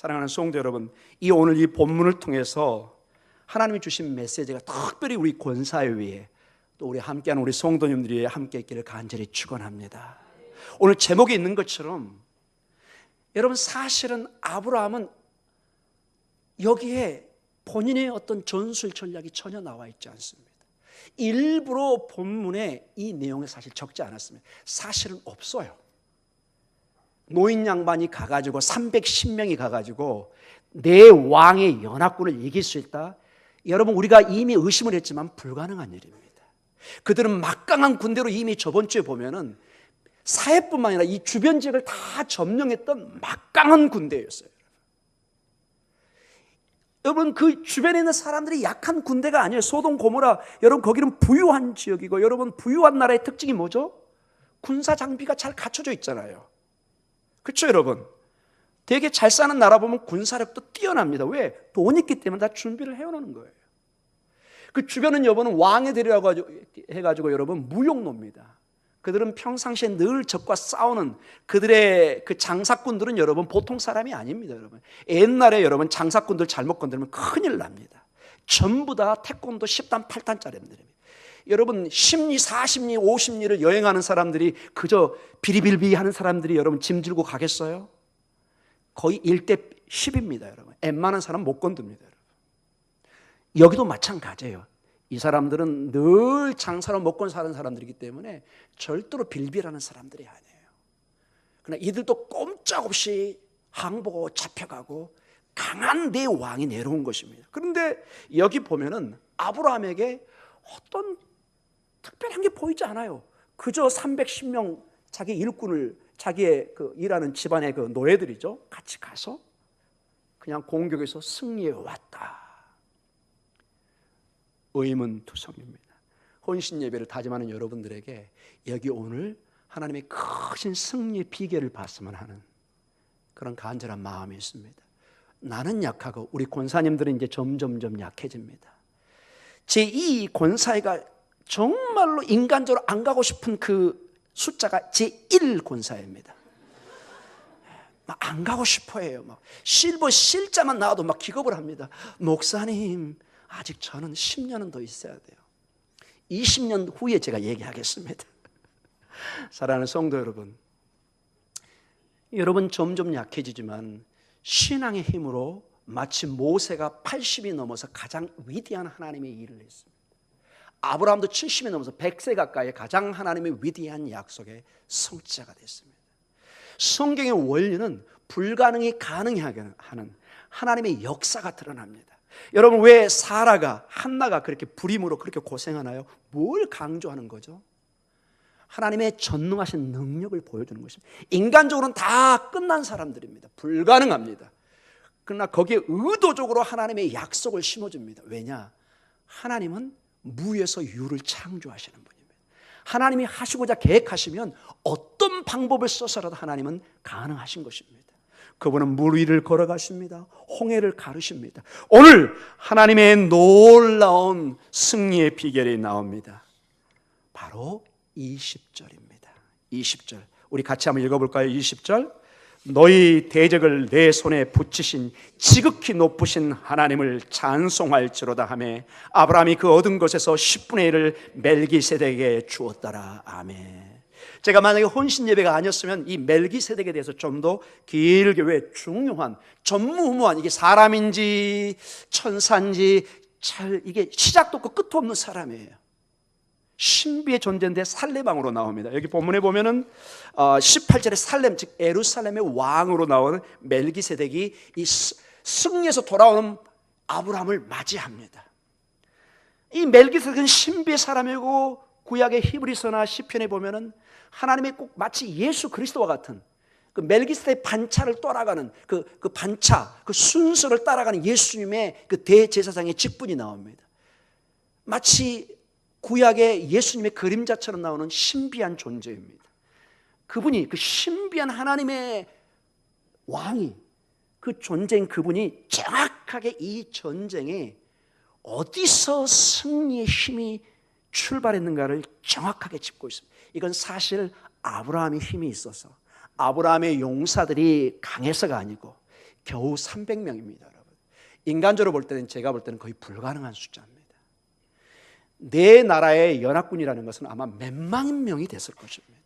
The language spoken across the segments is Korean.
사랑하는 성도 여러분, 이 오늘 이 본문을 통해서 하나님이 주신 메시지가 특별히 우리 권사에 위해 또 우리 함께하는 우리 성도님들이 함께 있기를 간절히 축원합니다. 오늘 제목에 있는 것처럼 여러분 사실은 아브라함은 여기에 본인의 어떤 전술 전략이 전혀 나와 있지 않습니다. 일부러 본문에 이 내용을 사실 적지 않았습니다. 사실은 없어요. 노인 양반이 가가지고 310명이 가가지고 내 왕의 연합군을 이길 수 있다. 여러분 우리가 이미 의심을 했지만 불가능한 일입니다. 그들은 막강한 군대로 이미 저번 주에 보면은 사해뿐만 아니라 이 주변 지역을 다 점령했던 막강한 군대였어요. 여러분 그 주변에 있는 사람들이 약한 군대가 아니에요. 소동 고모라 여러분 거기는 부유한 지역이고 여러분 부유한 나라의 특징이 뭐죠? 군사 장비가 잘 갖춰져 있잖아요. 그렇죠, 여러분? 되게 잘 사는 나라 보면 군사력도 뛰어납니다. 왜? 돈 있기 때문에 다 준비를 해놓는 거예요. 그 주변은 여러분은 왕의 대리라고 해가지고 여러분 무용노입니다. 그들은 평상시에 늘 적과 싸우는 그들의 그 장사꾼들은 여러분 보통 사람이 아닙니다, 여러분. 옛날에 여러분 장사꾼들 잘못 건드리면 큰일 납니다. 전부 다 태권도 10단, 8단짜리입니다. 여러분 10리, 40리, 50리를 여행하는 사람들이 그저 비리빌비 하는 사람들이 여러분 짐 들고 가겠어요? 거의 1대 10입니다, 여러분. 웬만한 사람 못 건듭니다, 여러분. 여기도 마찬가지예요. 이 사람들은 늘 장사로 먹고 사는 사람들이기 때문에 절대로 빌빌하는 사람들이 아니에요. 그러나 이들도 꼼짝없이 항보고 잡혀가고 강한 내 왕이 내려온 것입니다. 그런데 여기 보면은 아브라함에게 어떤 특별한 게 보이지 않아요. 그저 310명 자기 일꾼을 자기의 그 일하는 집안의 그 노예들이죠. 같이 가서 그냥 공격에서 승리해 왔다. 의문투성입니다. 혼신 예배를 다짐하는 여러분들에게 여기 오늘 하나님의 크신 승리의 비결을 봤으면 하는 그런 간절한 마음이 있습니다. 나는 약하고 우리 권사님들은 이제 점점점 약해집니다. 제2 권사회가 정말로 인간적으로 안 가고 싶은 그 숫자가 제1 권사입니다. 막 안 가고 싶어 해요. 막 실버 실자만 나와도 막 기겁을 합니다. 목사님, 아직 저는 10년은 더 있어야 돼요. 20년 후에 제가 얘기하겠습니다. 사랑하는 성도 여러분, 여러분 점점 약해지지만 신앙의 힘으로 마치 모세가 80이 넘어서 가장 위대한 하나님의 일을 했습니다. 아브라함도 70이 넘어서 100세 가까이 가장 하나님의 위대한 약속의 성자가 됐습니다. 성경의 원리는 불가능이 가능하게 하는 하나님의 역사가 드러납니다. 여러분 왜 사라가 한나가 그렇게 불임으로 그렇게 고생하나요? 뭘 강조하는 거죠? 하나님의 전능하신 능력을 보여주는 것입니다. 인간적으로는 다 끝난 사람들입니다. 불가능합니다. 그러나 거기에 의도적으로 하나님의 약속을 심어줍니다. 왜냐? 하나님은 무에서 유를 창조하시는 분입니다. 하나님이 하시고자 계획하시면 어떤 방법을 써서라도 하나님은 가능하신 것입니다. 그분은 물 위를 걸어가십니다. 홍해를 가르십니다. 오늘 하나님의 놀라운 승리의 비결이 나옵니다. 바로 20절입니다. 20절. 우리 같이 한번 읽어볼까요? 20절. 너희 대적을 내 손에 붙이신 지극히 높으신 하나님을 찬송할지로다 하매 아브라함이 그 얻은 것에서 10분의 1을 멜기세덱에게 주었더라. 아멘. 제가 만약에 혼신 예배가 아니었으면 이 멜기세덱에 대해서 좀 더 길게 왜 중요한 전무후무한 이게 사람인지 천사인지 잘 이게 시작도 없고 끝도 없는 사람이에요. 신비의 존재인데 살레방으로 나옵니다. 여기 본문에 보면은 18절에 어, 살렘 즉 에루살렘의 왕으로 나오는 멜기세덱이 이 승리에서 돌아오는 아브라함을 맞이합니다. 이 멜기세덱은 신비의 사람이고 구약의 히브리서나 시편에 보면은 하나님의 꼭 마치 예수 그리스도와 같은 그 멜기스의 반차를 따라가는 그, 그 반차, 그 순서를 따라가는 예수님의 그 대제사장의 직분이 나옵니다. 마치 구약의 예수님의 그림자처럼 나오는 신비한 존재입니다. 그분이 그 신비한 하나님의 왕이 그 존재인 그분이 정확하게 이 전쟁에 어디서 승리의 힘이 출발했는가를 정확하게 짚고 있습니다. 이건 사실 아브라함의 힘이 있어서 아브라함의 용사들이 강해서가 아니고 겨우 300명입니다, 여러분. 인간적으로 볼 때는 제가 볼 때는 거의 불가능한 숫자입니다. 내 나라의 연합군이라는 것은 아마 몇만 명이 됐을 것입니다.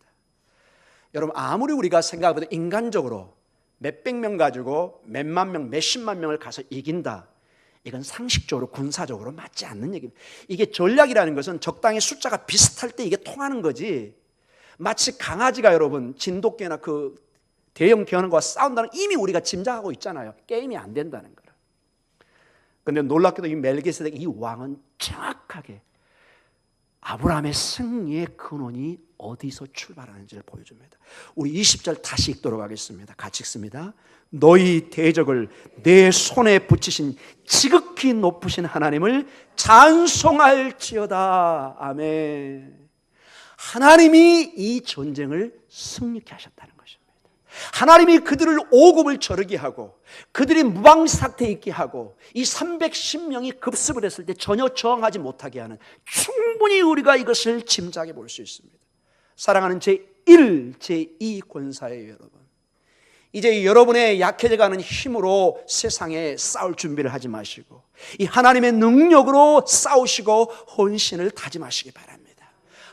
여러분 아무리 우리가 생각해도 인간적으로 몇백 명 가지고 몇만 명, 몇십만 명을 가서 이긴다. 이건 상식적으로 군사적으로 맞지 않는 얘기입니다. 이게 전략이라는 것은 적당히 숫자가 비슷할 때 이게 통하는 거지. 마치 강아지가 여러분 진돗개나 그 대형 견과 싸운다는 이미 우리가 짐작하고 있잖아요. 게임이 안 된다는 거를. 근데 놀랍게도 이 멜기세덱 이 왕은 정확하게 아브라함의 승리의 근원이 어디서 출발하는지를 보여줍니다. 우리 20절 다시 읽도록 하겠습니다. 같이 읽습니다. 너희 대적을 내 손에 붙이신 지극히 높으신 하나님을 찬송할지어다. 아멘. 하나님이 이 전쟁을 승리케 하셨다는 것입니다. 하나님이 그들을 오급을 저르게 하고 그들이 무방 상태에 있게 하고 이 310명이 급습을 했을 때 전혀 저항하지 못하게 하는 충 분히 우리가 이것을 짐작해 볼 수 있습니다. 사랑하는 제 1, 제 2 권사예요, 여러분. 이제 여러분의 약해져가는 힘으로 세상에 싸울 준비를 하지 마시고 이 하나님의 능력으로 싸우시고 헌신을 다짐하시기 바랍니다.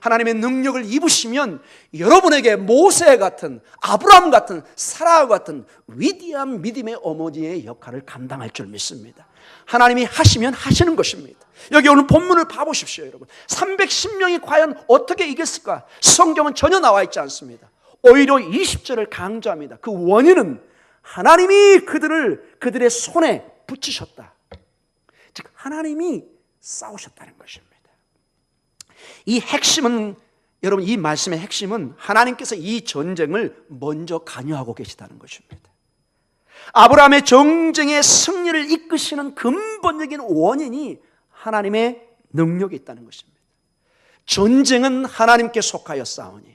하나님의 능력을 입으시면 여러분에게 모세 같은 아브라함 같은 사라 같은 위대한 믿음의 어머니의 역할을 감당할 줄 믿습니다. 하나님이 하시면 하시는 것입니다. 여기 오늘 본문을 봐보십시오, 여러분. 310명이 과연 어떻게 이겼을까? 성경은 전혀 나와 있지 않습니다. 오히려 20절을 강조합니다. 그 원인은 하나님이 그들을 그들의 손에 붙이셨다. 즉, 하나님이 싸우셨다는 것입니다. 이 핵심은 여러분 이 말씀의 핵심은 하나님께서 이 전쟁을 먼저 관여하고 계시다는 것입니다. 아브라함의 정쟁의 승리를 이끄시는 근본적인 원인이 하나님의 능력이 있다는 것입니다. 전쟁은 하나님께 속하여 싸우니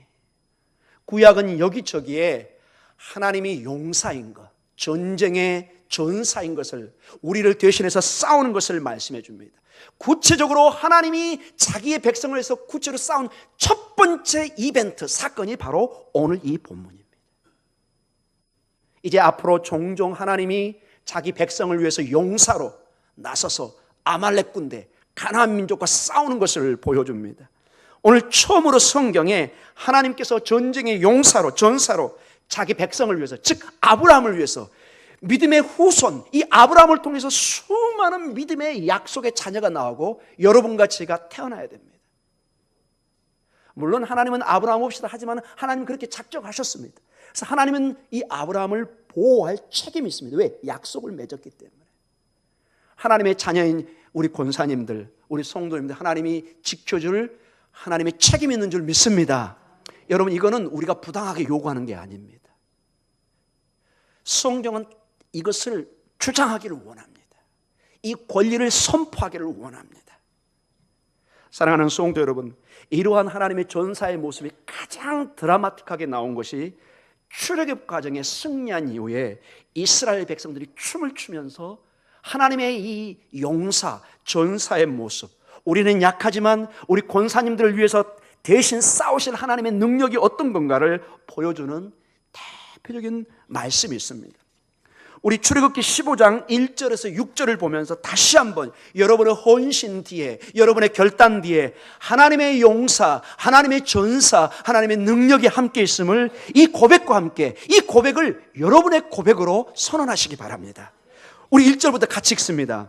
구약은 여기저기에 하나님이 용사인 것, 전쟁의 전사인 것을 우리를 대신해서 싸우는 것을 말씀해 줍니다. 구체적으로 하나님이 자기의 백성을 위해서 구체로 싸운 첫 번째 이벤트 사건이 바로 오늘 이 본문입니다. 이제 앞으로 종종 하나님이 자기 백성을 위해서 용사로 나서서 아말렉 군대 가나안 민족과 싸우는 것을 보여줍니다. 오늘 처음으로 성경에 하나님께서 전쟁의 용사로 전사로 자기 백성을 위해서 즉 아브라함을 위해서 믿음의 후손, 이 아브라함을 통해서 수많은 믿음의 약속의 자녀가 나오고 여러분과 제가 태어나야 됩니다. 물론 하나님은 아브라함 없이도 하지만 하나님 그렇게 작정하셨습니다. 그래서 하나님은 이 아브라함을 보호할 책임이 있습니다. 왜? 약속을 맺었기 때문에. 하나님의 자녀인 우리 권사님들, 우리 성도님들, 하나님이 지켜줄 하나님의 책임이 있는 줄 믿습니다. 여러분, 이거는 우리가 부당하게 요구하는 게 아닙니다. 성경은 이것을 주장하기를 원합니다. 이 권리를 선포하기를 원합니다. 사랑하는 성도 여러분, 이러한 하나님의 전사의 모습이 가장 드라마틱하게 나온 것이 출애굽 과정에 승리한 이후에 이스라엘 백성들이 춤을 추면서 하나님의 이 용사, 전사의 모습, 우리는 약하지만 우리 권사님들을 위해서 대신 싸우실 하나님의 능력이 어떤 건가를 보여주는 대표적인 말씀이 있습니다. 우리 출애굽기 15장 1절에서 6절을 보면서 다시 한번 여러분의 헌신 뒤에 여러분의 결단 뒤에 하나님의 용사, 하나님의 전사, 하나님의 능력이 함께 있음을 이 고백과 함께 이 고백을 여러분의 고백으로 선언하시기 바랍니다. 우리 1절부터 같이 읽습니다.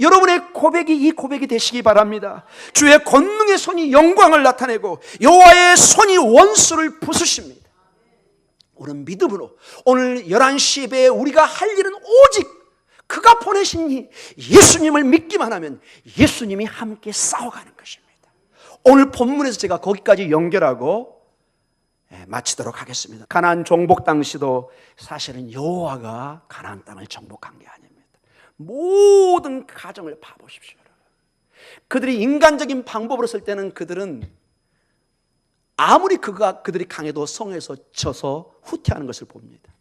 여러분의 고백이 이 고백이 되시기 바랍니다. 주의 권능의 손이 영광을 나타내고 여호와의 손이 원수를 부수십니다. 우리는 믿음으로 오늘 11시 예배에 우리가 할 일은 오직 그가 보내신 이 예수님을 믿기만 하면 예수님이 함께 싸워가는 것입니다. 오늘 본문에서 제가 거기까지 연결하고 예, 마치도록 하겠습니다. 가나안 정복 당시도 사실은 여호와가 가나안 땅을 정복한 게 아닙니다. 모든 가정을 봐보십시오. 그들이 인간적인 방법으로 쓸 때는 그들은 아무리 그가 그들이 강해도 성에서 져서 후퇴하는 것을 봅니다.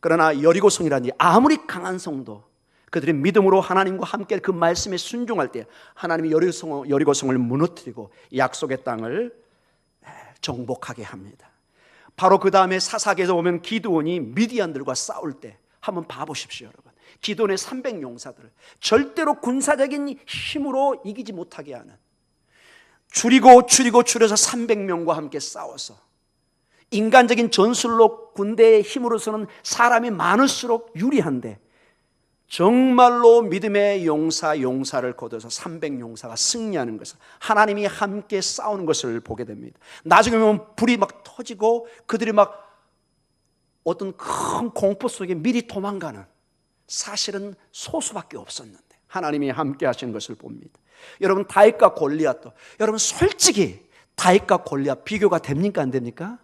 그러나 여리고 성이라니 아무리 강한 성도 그들이 믿음으로 하나님과 함께 그 말씀에 순종할 때 하나님이 여리고성, 여리고 성을 무너뜨리고 약속의 땅을 정복하게 합니다. 바로 그 다음에 사사기에서 보면 기드온이 미디안들과 싸울 때 한번 봐보십시오, 여러분. 기드온의 300용사들을 절대로 군사적인 힘으로 이기지 못하게 하는 줄이고 줄이고 줄여서 300명과 함께 싸워서 인간적인 전술로 군대의 힘으로서는 사람이 많을수록 유리한데 정말로 믿음의 용사 용사를 거둬서 300용사가 승리하는 것을 하나님이 함께 싸우는 것을 보게 됩니다. 나중에 보면 불이 막 터지고 그들이 막 어떤 큰 공포 속에 미리 도망가는 사실은 소수밖에 없었는데 하나님이 함께 하시는 것을 봅니다. 여러분 다윗과 골리앗도 여러분 솔직히 다윗과 골리앗 비교가 됩니까 안 됩니까?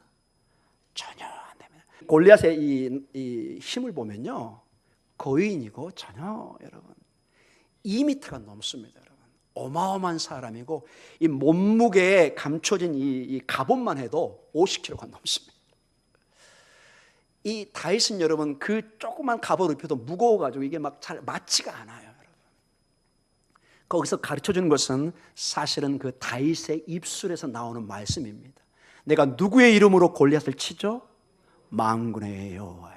전혀 안 됩니다. 골리앗의 이, 이 힘을 보면요. 거인이고 전혀 여러분 2미터가 넘습니다, 여러분. 어마어마한 사람이고 이 몸무게에 감춰진 이, 이 갑옷만 해도 50kg가 넘습니다. 이 다윗은 여러분 그 조그만 갑옷을 입혀도 무거워가지고 이게 막 잘 맞지가 않아요, 여러분. 거기서 가르쳐 주는 것은 사실은 그 다윗의 입술에서 나오는 말씀입니다. 내가 누구의 이름으로 골리앗을 치죠? 망군의 여호와의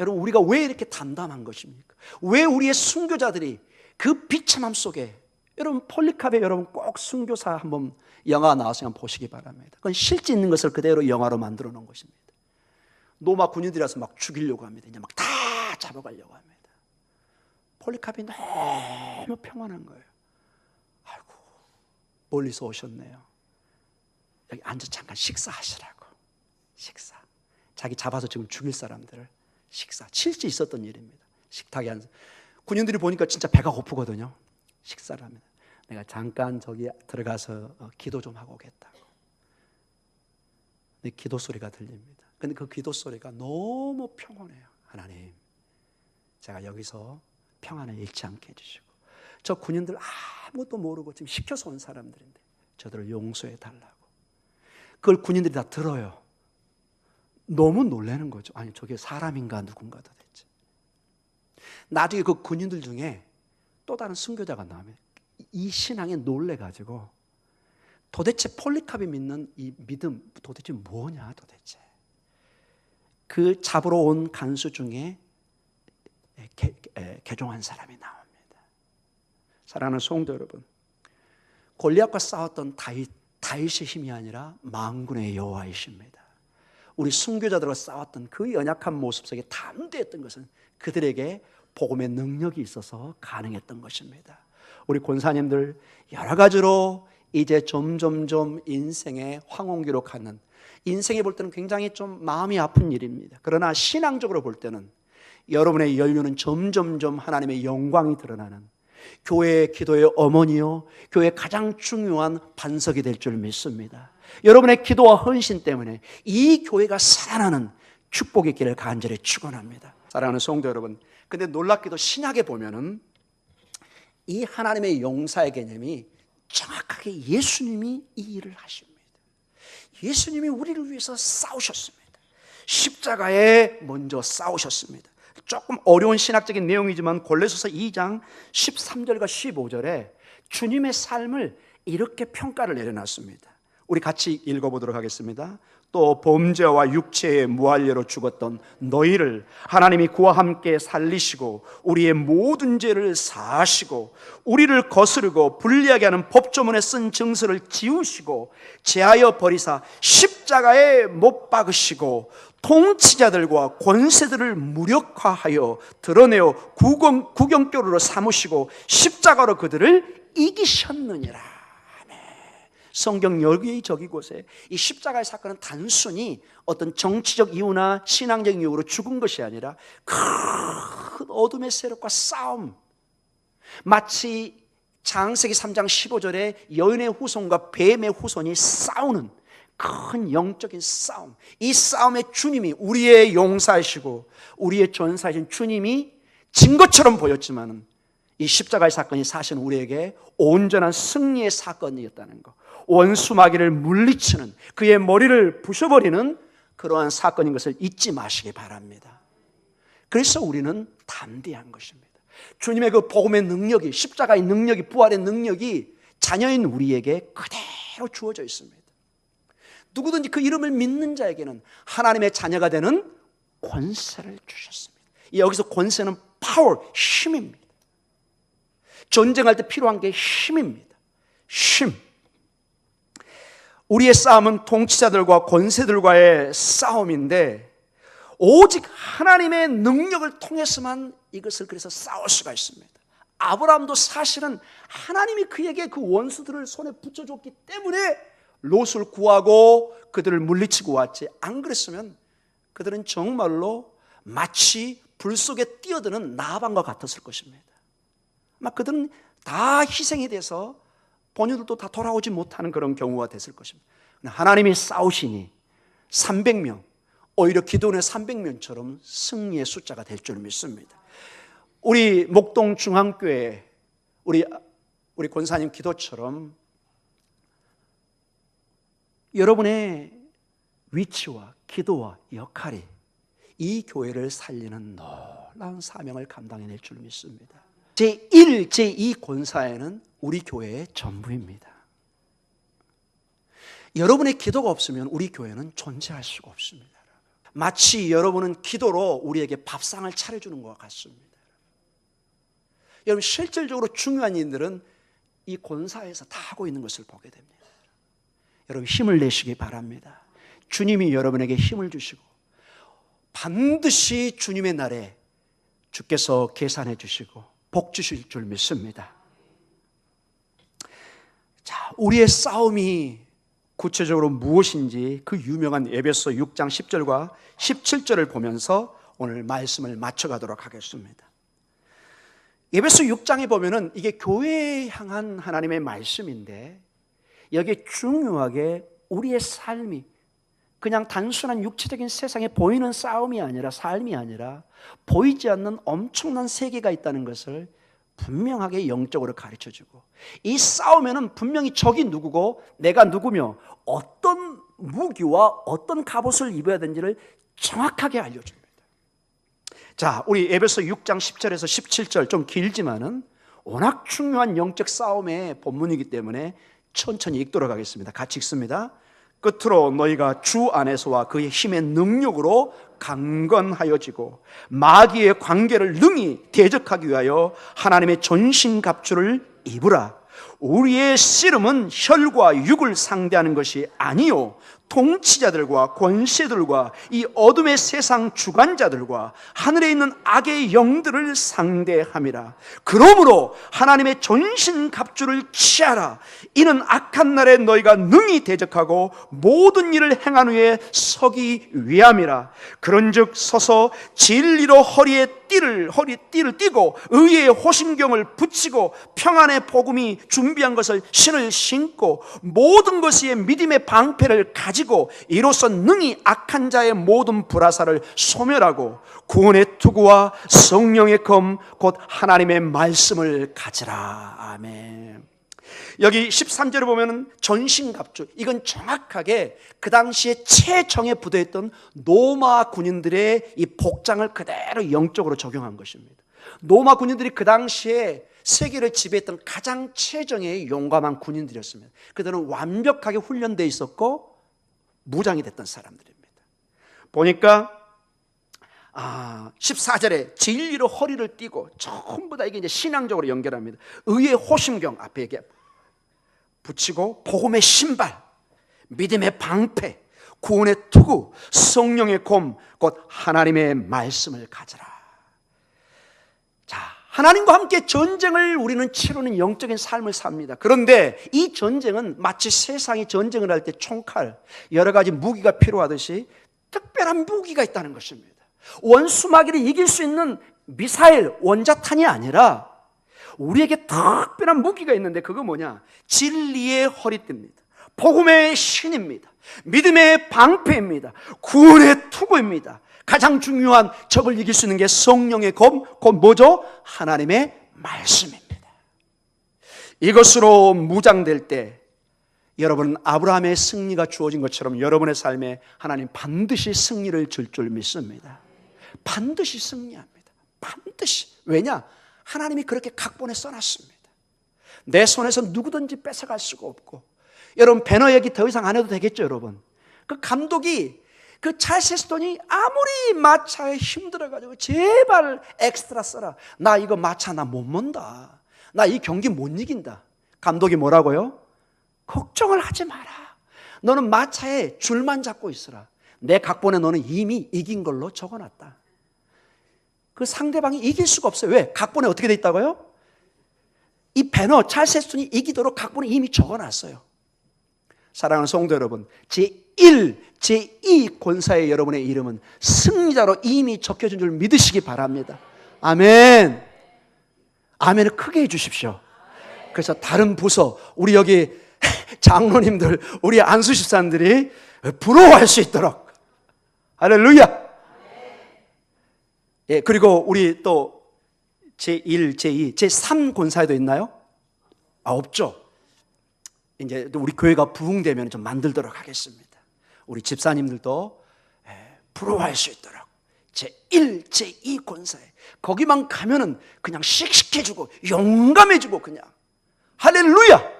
여러분 우리가 왜 이렇게 담담한 것입니까? 왜 우리의 순교자들이 그 비참함 속에 여러분 폴리카베 여러분 꼭 순교사 한번 영화 나와서 한번 보시기 바랍니다. 그건 실제 있는 것을 그대로 영화로 만들어 놓은 것입니다. 노마 군인들이라서 막 죽이려고 합니다. 이제 막 다 잡아가려고 합니다. 폴리카베 너무 평안한 거예요. 아이고 멀리서 오셨네요. 여기 앉아 잠깐 식사하시라고. 식사. 자기 잡아서 지금 죽일 사람들을 식사. 실제 있었던 일입니다. 식탁에 앉아. 군인들이 보니까 진짜 배가 고프거든요. 식사를 합니다. 내가 잠깐 저기 들어가서 어, 기도 좀 하고 오겠다고. 기도 소리가 들립니다. 근데 그 기도 소리가 너무 평온해요. 하나님, 제가 여기서 평안을 잃지 않게 해주시고, 저 군인들 아무것도 모르고 지금 시켜서 온 사람들인데, 저들을 용서해 달라고. 그걸 군인들이 다 들어요. 너무 놀라는 거죠. 아니, 저게 사람인가 누군가 도대체. 나중에 그 군인들 중에 또 다른 순교자가 나오면 이 신앙에 놀래가지고 도대체 폴리캅이 믿는 이 믿음 도대체 뭐냐 도대체. 그 잡으러 온 간수 중에 개, 개종한 사람이 나옵니다. 사랑하는 성도 여러분, 골리앗과 싸웠던 다윗, 다윗의 힘이 아니라 망군의 여호와이십니다. 우리 순교자들과 싸웠던 그 연약한 모습 속에 담대했던 것은 그들에게 복음의 능력이 있어서 가능했던 것입니다. 우리 권사님들 여러 가지로 이제 점점점 인생의 황혼기로 가는 인생에 볼 때는 굉장히 좀 마음이 아픈 일입니다. 그러나 신앙적으로 볼 때는 여러분의 연륜은 점점점 하나님의 영광이 드러나는 교회의 기도의 어머니요, 교회의 가장 중요한 반석이 될 줄 믿습니다. 여러분의 기도와 헌신 때문에 이 교회가 살아나는 축복의 길을 간절히 축원합니다. 사랑하는 성도 여러분, 근데 놀랍게도 신약에 보면은 이 하나님의 용사의 개념이 정확하게 예수님이 이 일을 하십니다. 예수님이 우리를 위해서 싸우셨습니다. 십자가에 먼저 싸우셨습니다. 조금 어려운 신학적인 내용이지만 골레소서 2장 13절과 15절에 주님의 삶을 이렇게 평가를 내려놨습니다. 우리 같이 읽어보도록 하겠습니다. 또 범죄와 육체의 무할례로 죽었던 너희를 하나님이 그와 함께 살리시고 우리의 모든 죄를 사하시고 우리를 거스르고 불리하게 하는 법조문에 쓴 증서를 지우시고 제하여 버리사 십자가에 못 박으시고 통치자들과 권세들을 무력화하여 드러내어 구경, 구경교로로 삼으시고 십자가로 그들을 이기셨느니라. 성경 여기저기 곳에 이 십자가의 사건은 단순히 어떤 정치적 이유나 신앙적 이유로 죽은 것이 아니라 큰 어둠의 세력과 싸움. 마치 장세기 3장 15절에 여인의 후손과 뱀의 후손이 싸우는 큰 영적인 싸움. 이 싸움에 주님이 우리의 용사이시고 우리의 전사이신 주님이 진 것처럼 보였지만은 이 십자가의 사건이 사실은 우리에게 온전한 승리의 사건이었다는 것. 원수 마귀를 물리치는 그의 머리를 부셔버리는 그러한 사건인 것을 잊지 마시기 바랍니다. 그래서 우리는 담대한 것입니다. 주님의 그 복음의 능력이 십자가의 능력이 부활의 능력이 자녀인 우리에게 그대로 주어져 있습니다. 누구든지 그 이름을 믿는 자에게는 하나님의 자녀가 되는 권세를 주셨습니다. 여기서 권세는 파워, 힘입니다. 전쟁할 때 필요한 게 힘입니다. 힘. 우리의 싸움은 통치자들과 권세들과의 싸움인데 오직 하나님의 능력을 통해서만 이것을 그래서 싸울 수가 있습니다. 아브라함도 사실은 하나님이 그에게 그 원수들을 손에 붙여줬기 때문에 롯을 구하고 그들을 물리치고 왔지. 안 그랬으면 그들은 정말로 마치 불 속에 뛰어드는 나방과 같았을 것입니다. 막 그들은 다 희생이 돼서 본인들도 다 돌아오지 못하는 그런 경우가 됐을 것입니다. 하나님이 싸우시니 300명, 오히려 기도원의 300명처럼 승리의 숫자가 될 줄 믿습니다. 우리 목동 중앙교회 우리 우리 권사님 기도처럼 여러분의 위치와 기도와 역할이 이 교회를 살리는 놀라운 사명을 감당해낼 줄 믿습니다. 제1, 제2 권사에는 우리 교회의 전부입니다. 여러분의 기도가 없으면 우리 교회는 존재할 수가 없습니다. 마치 여러분은 기도로 우리에게 밥상을 차려주는 것 같습니다. 여러분, 실질적으로 중요한 일들은 이 권사에서 다 하고 있는 것을 보게 됩니다. 여러분, 힘을 내시기 바랍니다. 주님이 여러분에게 힘을 주시고, 반드시 주님의 날에 주께서 계산해 주시고, 복 주실 줄 믿습니다. 자, 우리의 싸움이 구체적으로 무엇인지 그 유명한 에베소 6장 10절과 17절을 보면서 오늘 말씀을 맞춰가도록 하겠습니다. 에베소 6장에 보면은 이게 교회에 향한 하나님의 말씀인데 여기에 중요하게 우리의 삶이 그냥 단순한 육체적인 세상에 보이는 싸움이 아니라 삶이 아니라 보이지 않는 엄청난 세계가 있다는 것을 분명하게 영적으로 가르쳐 주고 이 싸움에는 분명히 적이 누구고 내가 누구며 어떤 무기와 어떤 갑옷을 입어야 되는지를 정확하게 알려 줍니다. 자, 우리 에베소 6장 10절에서 17절 좀 길지만은 워낙 중요한 영적 싸움의 본문이기 때문에 천천히 읽도록 하겠습니다. 같이 읽습니다. 끝으로 너희가 주 안에서와 그의 힘의 능력으로 강건하여지고 마귀의 관계를 능히 대적하기 위하여 하나님의 전신 갑주를 입으라. 우리의 씨름은 혈과 육을 상대하는 것이 아니요 통치자들과 권세들과 이 어둠의 세상 주관자들과 하늘에 있는 악의 영들을 상대함이라. 그러므로 하나님의 전신 갑주를 취하라. 이는 악한 날에 너희가 능히 대적하고 모든 일을 행한 후에 서기 위함이라. 그런즉 서서 진리로 허리에 띠를 허리 띠를 띠고 의의 호심경을 붙이고 평안의 복음이 준비한 것을 신을 신고 모든 것이 믿음의 방패를 가지고 가지고 이로써 능히 악한 자의 모든 불화사를 소멸하고 구원의 투구와 성령의 검 곧 하나님의 말씀을 가지라. 아멘. 여기 13절에 보면은 전신갑주. 이건 정확하게 그 당시에 최정에 부대했던 노마 군인들의 이 복장을 그대로 영적으로 적용한 것입니다. 노마 군인들이 그 당시에 세계를 지배했던 가장 최정예의 용감한 군인들이었습니다. 그들은 완벽하게 훈련되어 있었고 무장이 됐던 사람들입니다. 보니까 아, 14절에 진리로 허리를 띠고 전부 다 이게 이제 신앙적으로 연결합니다. 의의 호심경 앞에 이게 붙이고 복음의 신발, 믿음의 방패, 구원의 투구, 성령의 곰, 곧 하나님의 말씀을 가져라. 자, 하나님과 함께 전쟁을 우리는 치르는 영적인 삶을 삽니다. 그런데 이 전쟁은 마치 세상이 전쟁을 할 때 총칼, 여러 가지 무기가 필요하듯이 특별한 무기가 있다는 것입니다. 원수마귀를 이길 수 있는 미사일, 원자탄이 아니라 우리에게 특별한 무기가 있는데 그거 뭐냐? 진리의 허리띠입니다. 복음의 신입니다. 믿음의 방패입니다. 구원의 투구입니다. 가장 중요한 적을 이길 수 있는 게 성령의 검, 곧 뭐죠? 하나님의 말씀입니다. 이것으로 무장될 때 여러분 아브라함의 승리가 주어진 것처럼 여러분의 삶에 하나님 반드시 승리를 줄 줄 믿습니다. 반드시 승리합니다. 반드시. 왜냐? 하나님이 그렇게 각본에 써놨습니다. 내 손에서 누구든지 뺏어갈 수가 없고 여러분 배너 얘기 더 이상 안 해도 되겠죠 여러분? 그 감독이 그 찰스 스톤이 아무리 마차에 힘들어가지고 제발 엑스트라 써라. 나 이거 마차 나 못 mon다. 나 이 경기 못 이긴다. 감독이 뭐라고요? 걱정을 하지 마라. 너는 마차에 줄만 잡고 있어라. 내 각본에 너는 이미 이긴 걸로 적어놨다 그 상대방이 이길 수가 없어요 왜? 각본에 어떻게 돼 있다고요? 이 배너 찰스 스톤이 이기도록 각본에 이미 적어놨어요 사랑하는 성도 여러분, 제1, 제2 권사의 여러분의 이름은 승리자로 이미 적혀진 줄 믿으시기 바랍니다. 아멘. 아멘을 크게 해주십시오. 그래서 다른 부서, 우리 여기 장로님들, 우리 안수집사님들이 부러워할 수 있도록. 할렐루야. 예, 그리고 우리 또 제1, 제2, 제3 권사에도 있나요? 아, 없죠. 이제 우리 교회가 부흥되면 좀 만들도록 하겠습니다. 우리 집사님들도 예, 부러워할 수 있도록 제1, 제2 권사에 거기만 가면은 그냥 씩씩해지고 용감해지고 그냥 할렐루야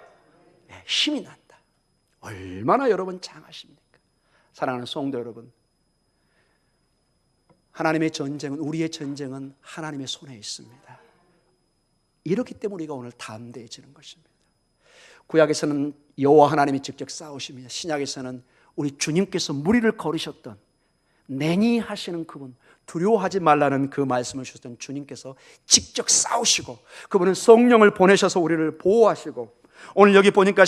예, 힘이 난다. 얼마나 여러분 장하십니까? 사랑하는 성도 여러분, 하나님의 전쟁은 우리의 전쟁은 하나님의 손에 있습니다. 이렇기 때문에 우리가 오늘 담대해지는 것입니다. 구약에서는 여호와 하나님이 직접 싸우십니다. 신약에서는 우리 주님께서 무리를 걸으셨던 내니 하시는 그분 두려워하지 말라는 그 말씀을 주셨던 주님께서 직접 싸우시고 그분은 성령을 보내셔서 우리를 보호하시고 오늘 여기 보니까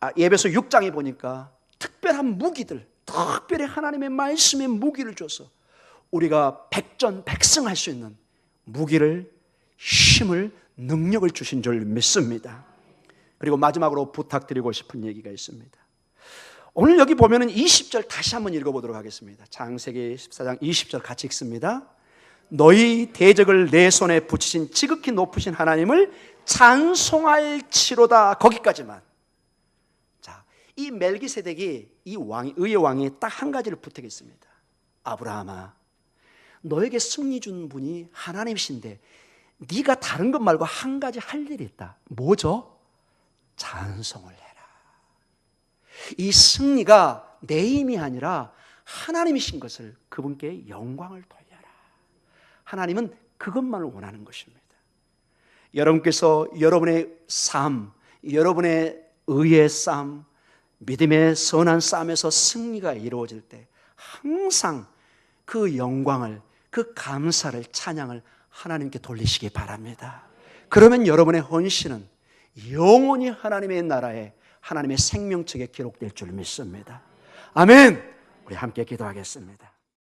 아, 예배소 6장에 보니까 특별한 무기들 특별히 하나님의 말씀의 무기를 줘서 우리가 백전백승할 수 있는 무기를 힘을 능력을 주신 줄 믿습니다. 그리고 마지막으로 부탁드리고 싶은 얘기가 있습니다. 오늘 여기 보면은 20절 다시 한번 읽어보도록 하겠습니다. 장세기 14장 20절 같이 읽습니다. 너희 대적을 내 손에 붙이신 지극히 높으신 하나님을 찬송할 치로다 거기까지만. 자, 이 멜기세덱이 이 왕이 의의 왕이 딱 한 가지를 부탁했습니다. 아브라함아, 너에게 승리 준 분이 하나님이신데 네가 다른 것 말고 한 가지 할 일이 있다. 뭐죠? 찬송을 해라. 이 승리가 내 힘이 아니라 하나님이신 것을 그분께 영광을 돌려라. 하나님은 그것만을 원하는 것입니다. 여러분께서 여러분의 삶, 여러분의 의의 삶, 믿음의 선한 삶에서 승리가 이루어질 때 항상 그 영광을, 그 감사를, 찬양을 하나님께 돌리시기 바랍니다. 그러면 여러분의 헌신은 영원히 하나님의 나라에 하나님의 생명책에 기록될 줄 믿습니다. 아멘. 우리 함께 기도하겠습니다.